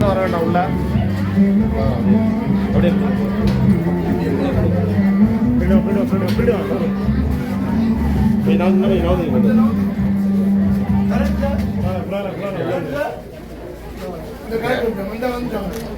வர வேண்டாம் உள்ள. அப்படியே பிடிடும் பிடிடும் பிடிடும் பிடிடும் கொஞ்சம்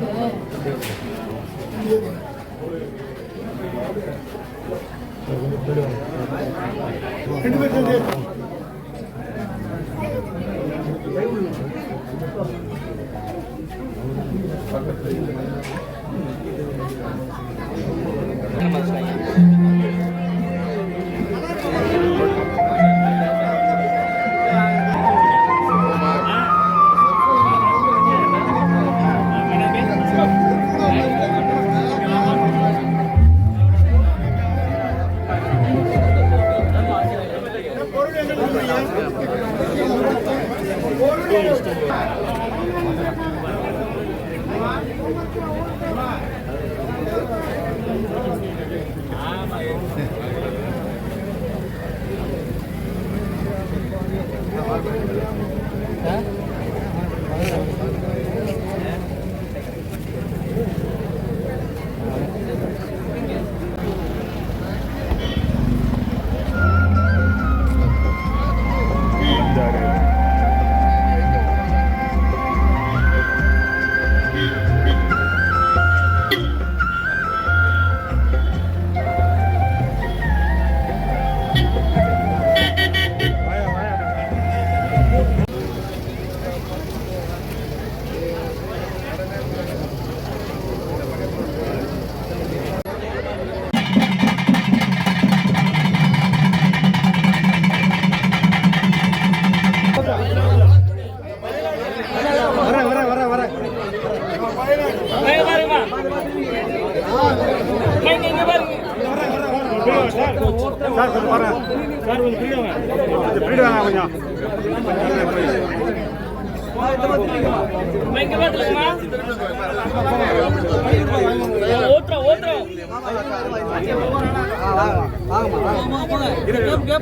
கொஞ்சம் நவுந்து புலான புலான வர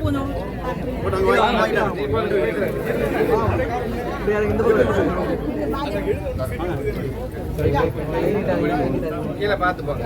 கொஞ்சம் கீழே பார்த்து போங்க.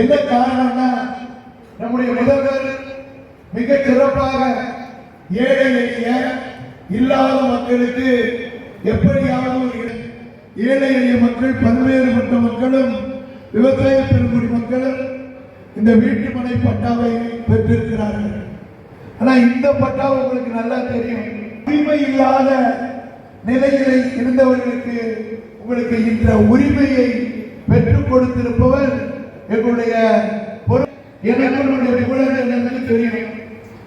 என்ன காரணம்னா நம்முடைய முதல்வர் மிக சிறப்பாக ஏழை எளிய இல்லாத மக்களுக்கு எப்படியாவது ஏழை எளிய மக்கள் பல்வேறுபட்ட மக்களும் விவசாய பெருங்குடி மக்களும் இந்த வீட்டு மனை பட்டாவை பெற்றிருக்கிறார்கள். ஆனா இந்த பட்டா உங்களுக்கு நல்லா தெரியும். உரிமை இல்லாத நிலையிலே இருந்தவர்களுக்கு உங்களுக்கு இந்த உரிமையை பெற்றுக் கொடுத்திருப்பவர் எங்களுடைய பொறு- எனக்கு உங்களுடைய புகழர் தெரியும்.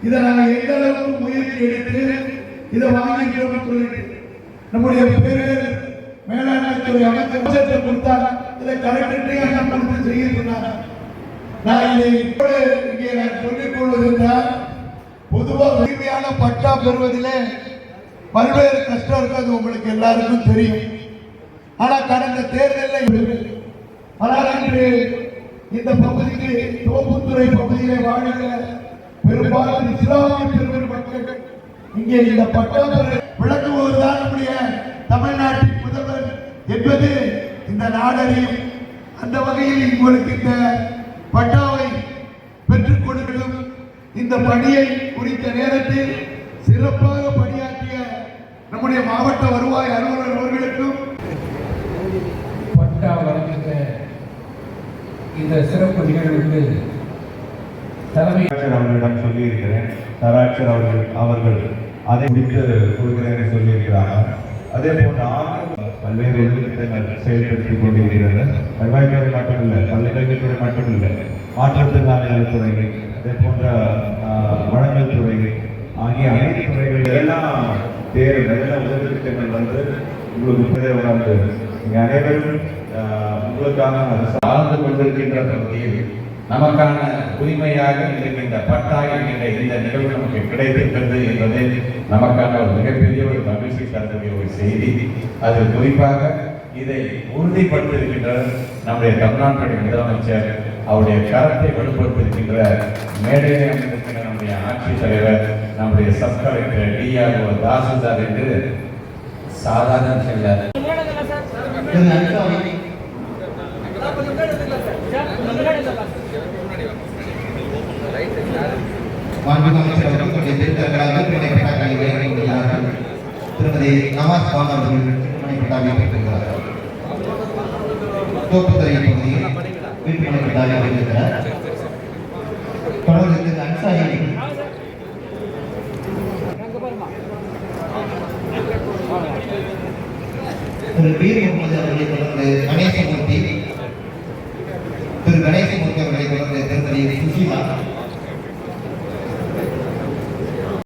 இதை நாங்கள் எந்த அளவுக்கு முயற்சி எடுத்து இதை வாங்கிக்கிறோம் சொல்லிட்டு நம்முடைய பேர் மேலாண்மைத்துறை அமைச்சர் கொடுத்தார். இதை கலெக்டரே எல்லாம் கொடுத்து செய்ய நான் இதை இங்கே நான் சொல்லிக் கொள்வது என்றால் பொதுவாக உரிமையான பட்டா பெறுவதிலே பல்வேறு கஷ்டம் இருக்கிறது உங்களுக்கு எல்லாருக்கும் தெரியும். ஆனால் கடந்த தேர்தலில் ஆனால் அன்று இந்த பகுதிக்கு தோப்புத்துறை பகுதியிலே வாழ்கிற பெரும்பாலும் இஸ்லாமிய பெரும்பெரும் மக்கள் இங்கே இந்த பட்டா பெற விளக்குவதுதான் நம்முடைய தமிழ்நாட்டின் முதல்வர் என்பது இந்த நாடறியும் அந்த வகையில் உங்களுக்கு இந்த பட்டாவை பெற்றுக் கொடுக்கலும் இந்த பணியை குறித்த நேரத்தில் சிறப்பாக பணியாற்றிய நம்முடைய மாவட்ட வருவாய் அலுவலர் அவர்களுக்கும் பட்டா வழங்குகிற இந்த சிறப்பு நிகழ்வுக்கு தலைமை அவர்களிடம் சொல்லியிருக்கிறேன். நராட்சர் அவர்கள் அவர்கள் அதை முடித்து கொடுக்கிறேன் சொல்லியிருக்கிறாங்க. அதே போன்று ஆண்டு பல்வேறு திட்டங்கள் செயல்படுத்திக் கொண்டிருக்கிறது. வருவாய்த்துறை மட்டுமில்லை பல்கலைக்கழகத்துறை மட்டுமில்லை மாற்றுத்திறனாளிகள் துறைகள் அதே போன்ற வழங்கல் துறைகள் ஆகிய அனைத்து துறைகளில் எல்லாம் தேர் நல்ல உதவி திட்டங்கள் வந்து உங்களுக்கு புதிய வந்து இங்கே அனைவரும் உங்களுக்காக வாழ்ந்து கொண்டிருக்கின்ற பகுதியில் நமக்கான உரிமையாக இருக்கின்ற பட்டா என்கின்ற இந்த நிகழ்வு நமக்கு கிடைத்திருக்கிறது என்பது நமக்கான ஒரு மிகப்பெரிய ஒரு மகிழ்ச்சி தரக்கூடிய ஒரு செய்தி. அது குறிப்பாக இதை உறுதிப்படுத்தியிருக்கின்ற நம்முடைய தமிழ்நாட்டுடைய முதலமைச்சர் அவருடைய கரத்தை வலுப்படுத்தியிருக்கின்ற மேடையை அமைந்திருக்கின்ற நம்முடைய ஆட்சித் தலைவர் நம்முடைய சப் கலெக்டர் டிஆர்ஓ தாசில்தார் என்று சாதாரண செல்லாத திருமதி நவாஸ் கான் அவர்கள் பட்டாவை பெற்றிருக்கிறார்கள் தோப்புத்துறை பகுதியில் வீட்டுமனை பட்டாவை பெற்றிருக்கிறார் தொடர்ந்து திரு திரு பீர் முகமது அவர்களை தொடர்ந்து கணேசமூர்த்தி